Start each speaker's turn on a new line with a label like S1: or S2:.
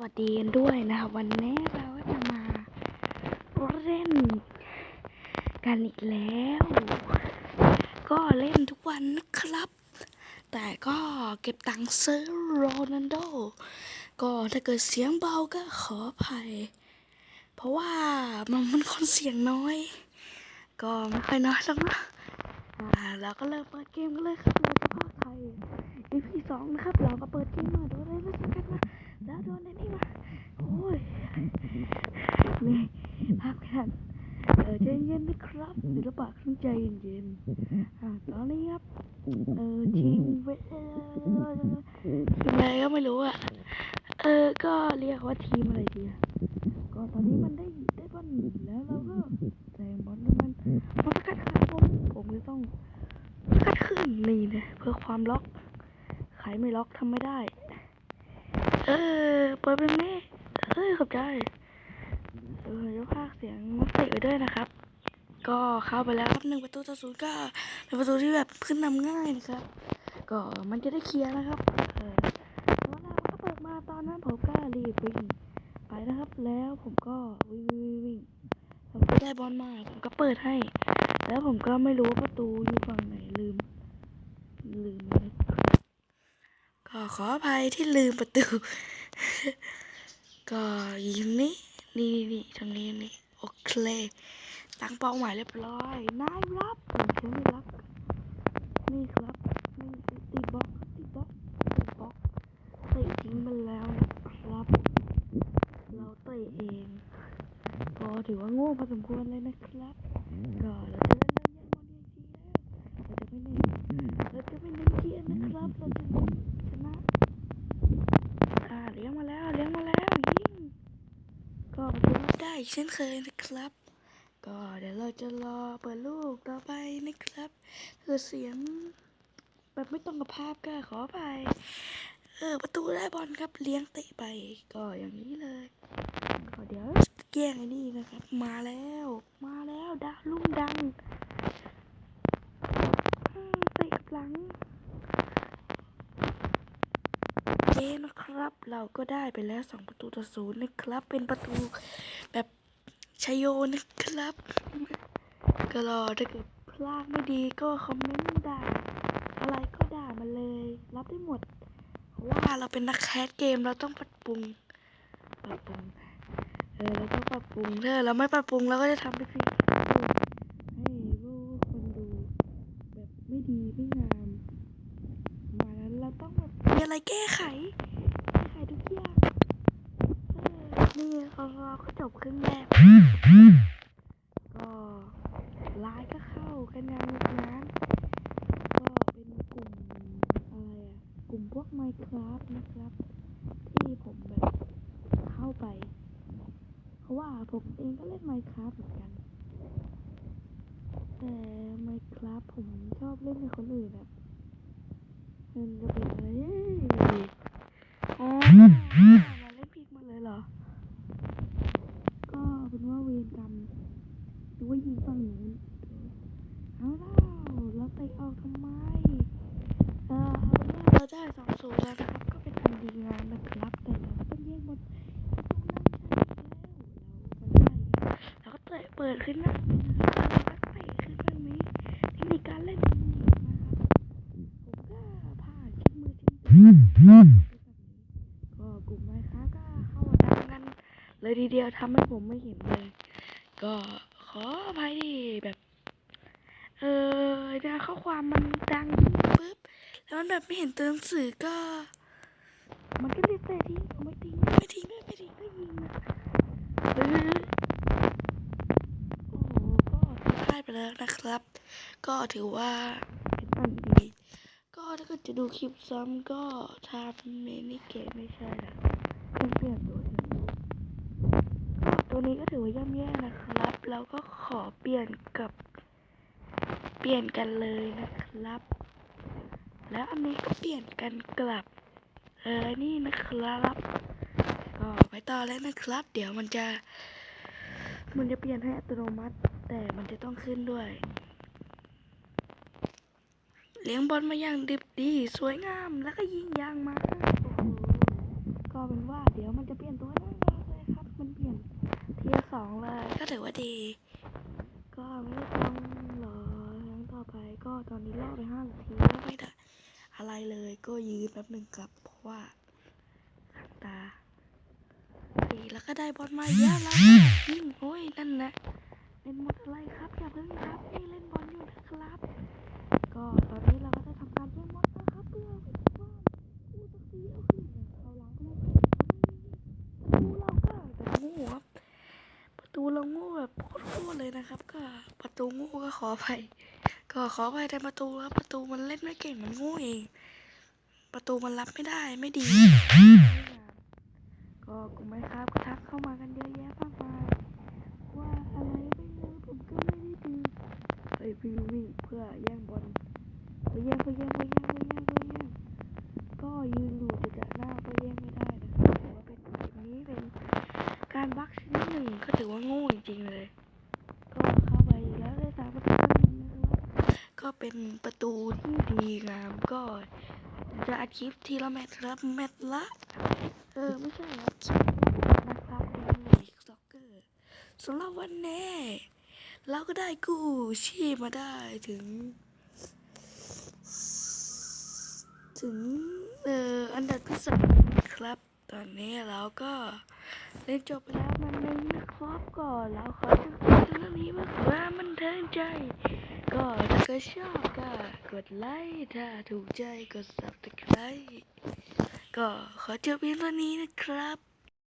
S1: สวัสดีกันด้วยนะครับวันนี้เราก็จะมาเล่นกันอีกแล้ว ก็เล่นทุกวันนะครับ แต่ก็เก็บตังค์ซื้อโรนัลโดก็ถ้าเกิดเสียงเบาก็ขออภัย เพราะว่ามันมันคนเสียงน้อย ก็ไม่ค่อยน้อยหรอกนะอ่าเราก็เริ่มเปิดเกมกันเลยครับ เราจะพากไทย EP สองนะครับ เราก็เปิดเกมมาโดูเลยนะสักกันมาแล้วโดนไอ้นี่มาโอ้ยนี่พักกันเออใจเย็นนะครับศิลปะต้องใจเย็นๆอ่าตอนนี้ครับเออทีมเวทีมอะไรก็ไม่รู้อะเออก็เรียกว่าทีมอะไรดีก็ตอนนี้มันได้ได้บอลแล้วเราก็แซงบอลแล้วมันมันสกัดขาผมผมจะต้องสกัดขึ้ นนี่เพื่อความล็อกใครไม่ล็อกทำไม่ได้ เออเปิดเป็นนี้เฮ้ยขอบใจเออยกภาคเสียงมักติไว้ด้วยนะครับ ก็เข้าไปแล้วครับหนึ่งประตูต่อศูนย์ก็เป็นประตูที่แบบขึ้นนำง่ายนะครับ ก็มันจะได้เคลียร์นะครับเออแล้วเราก็เปิดมาตอนนั้นผมก็รีบวิ่งไปนะครับ แล้วผมก็วิ่งวิ่งวิ่งผมก็ได้บอลมาผมก็เปิดให้ แล้วผมก็ไม่รู้ว่าประตูอยู่ฝั่งไหน ลืมเลยก็ขออภัยที่ลืมประตู ก็ยิงนี้นี่นี่นี่ตรงนี้นี่โอเค ตั้งเป้าหมายเรียบร้อย นายรับผมเชื่อไม่รับ นี่ครับ นี่ตีบล็อกตีบล็อกตีบล็อกเตะทิ้งไปแล้วนะครับ เราเตะเอง ก็ถือว่าโง่พอสมควรเลยนะครับ ก็เราจะเล่นเล่นยันบอลยังทีแล้ว เราจะไม่เน้นเราจะไม่เน้นเกียร์นะครับเราจะเน้นชนะอ่าเลี้ยงมาแล้วเลี้ยงมาแล้วยิงก็ประตูรับได้เช่นเคยนะครับ ก็เดี๋ยวเราจะรอเปิดลูกต่อไปนะครับ คือเสียงแบบไม่ตรงกับภาพก็ขอไปเออประตูได้บอลครับเลี้ยงเตะไปก็อย่างนี้เลยก็เดี๋ยวแย่งไอ้นี่นะครับ มาแล้ว มาแล้วดาวลุ่มดังอืมเตะกับห ลังเจนะครับเราก็ได้ไปแล้วสองประตูต่อศูนย์นะครับ เป็นประตูแบบชัยโยนะครับ ก็รอถ้าเกิดพลาดไม่ดีก็คอมเมนต์ด่าอะไรก็ด่ามาเลย รับได้หมดเพราะว่าเราเป็นนักแคสเกมเราต้องปรับปรุงปรับปรุงเออเราต้องปรับปรุงถ้าเราไม่ปรับปรุงเราก็จะทำไปสิให้ผู้คนดูแบบไม่ดีไม่งาม มานั้นเราต้อง แบบมีอะไรแก้ไขแก้ไขทุกอย่างนี่เราเราก็จบครึ่งแรกก็ไลน์ก็เข้ากันอย่างนุกสนานก็เป็นกลุ่มอะไรอะกลุ่มพวก Minecraft นะครับ ที่ผมแบบเข้าไป เพราะว่าผมเองก็เล่น Minecraft เหมือนกัน แต่ Minecraft ผมชอบเล่นกับคนอื่นอะ มันจะเป็นไรเอ้ยอ๋อมาเล่นพริกมาเลยเหรอ ก็เป็นว่าเวรกรรมหรือว่ายิงฝั่งนู้นเอาเล่าเราไปออกทำไมเออเอเป็นว่าเราได้สองศูนย์แล้วนะครับ ก็เป็นอันดีงามนะครับแต่เราต้องแย่งบอลตรงนั้นใช่แล้วเราก็เตะเปิดขึ้นนะเราก็เตะขึ้นตรงนี้เทคนิคการเล่นมันดีนะครับ ผมก็ผ่านชิ้นมือชิ้นก็กลุ่มไม้ค้าก็เข้าดังกัน เลยทีเดียวทำให้ผมไม่เห็นเลย ก็ขออภัยที่แบบ เออนะข้อความมันดังปุ๊บแล้วมันแบบไม่เห็นตัวหนังสือก็ มันก็เรียแต่ทิ้งไม่ทิ้งไม่ทิ้งไม่ทิ้งก็ยิงนะเออโอ้โหก็พลาดไปแล้วนะครับ ก็ถือว่าเป็นอันดีก็ถ้าเกิดจะดูคลิปซ้ำก็ทำเมนิเกมไม่ใช่ละต้องเปลี่ยนตัวเองดูตั วนี้ก็ถือว่าย่ำแย่นะครับแล้วก็ขอเปลี่ยนกับเปลี่ยนกันเลยนะครับ แล้วอันนี้ก็เปลี่ยนกันกลับ เออ นี่นะครับ ก็ไปต่อแล้วนะครับ เดี๋ยวมันจะ มันจะเปลี่ยนให้อัตโนมัติ แต่มันจะต้องขึ้นด้วย เลี้ยงบอลมาอย่างดิบดี สวยงาม แล้วก็ยิงยางมาโอ้โหก็ก็เป็นว่า เดี๋ยวมันจะเปลี่ยนตัวแน่น สองเลย ก็ถือว่าดี ก็ไม่ต้องรอครั้งต่อไปก็ตอนนี้รอไปห้านาทีไม่ได้อะไรเลยก็ยืนแป๊บหนึ่งกลับเพราะว่าขันตาดีแล้วก็ได้บอลมาเยอะแล้วยิ่งโอ้ยนั่นนะเล่นหมดอะไรครับอย่าเพิ่งครับนี่เล่นบอลอยู่นะครับ ก็ตอนนี้เราก็ได้ทำการเล่นมดนะครับเพื่อเป็นว่าผู้ตักสีเอาขึ้นเขาหลังก็ไม่ประตูเราก็แบบโง่ครับประตู เราโง่แบบโคตรเลยนะครับ ก็ประตูโง่ก็ขออภัยก็ขออภัยในประตูครับประตูมันเล่นไม่เก่งมันโง่เอง ประตูมันรับไม่ได้ไม่ดี ก็กลุ่มไม่ครับก็ทักเข้ามากันเยอะแยะมากมายว่าอะไรไม่รู้ผมก็ไม่ได้ดูเฮ้ยพี่วิ่งเพื่อแย่งบอลไปแย่งไปแย่งไปแย่งก็ยืนอยู่จะจะหน้าก็แย่งไม่ได้นะครับถือว่าเป็นแบบนี้เป็นการบักชนิดหนึ่งก็ถือว่าโง่จริงๆเลย ก็เข้าไปแล้วได้สามประตูนะครับ ก็เป็นประตูที่ดีงามก็จะอัดคลิปทีละแมตช์ครับแมตช์ละ เออ ไม่ใช่ครับคลิปนะครับเป็นลีกซ็อกเกอร์สำหรับวันนี้เราก็ได้กู้ชีพมาได้ถึง ถึง เอ่อ อันดับที่สามครับ ตอนนี้เราก็เล่นจบไปแล้วมันนึ่งนะครับก็เราขอจบคลิปเรื่องนี้เพื่ามันเทิงใจ ถ้าก็ชอบก็กดไลค์ถ้าถูกใจกด subscribe ก็ขอจบเพียงเท่านี้นะครับ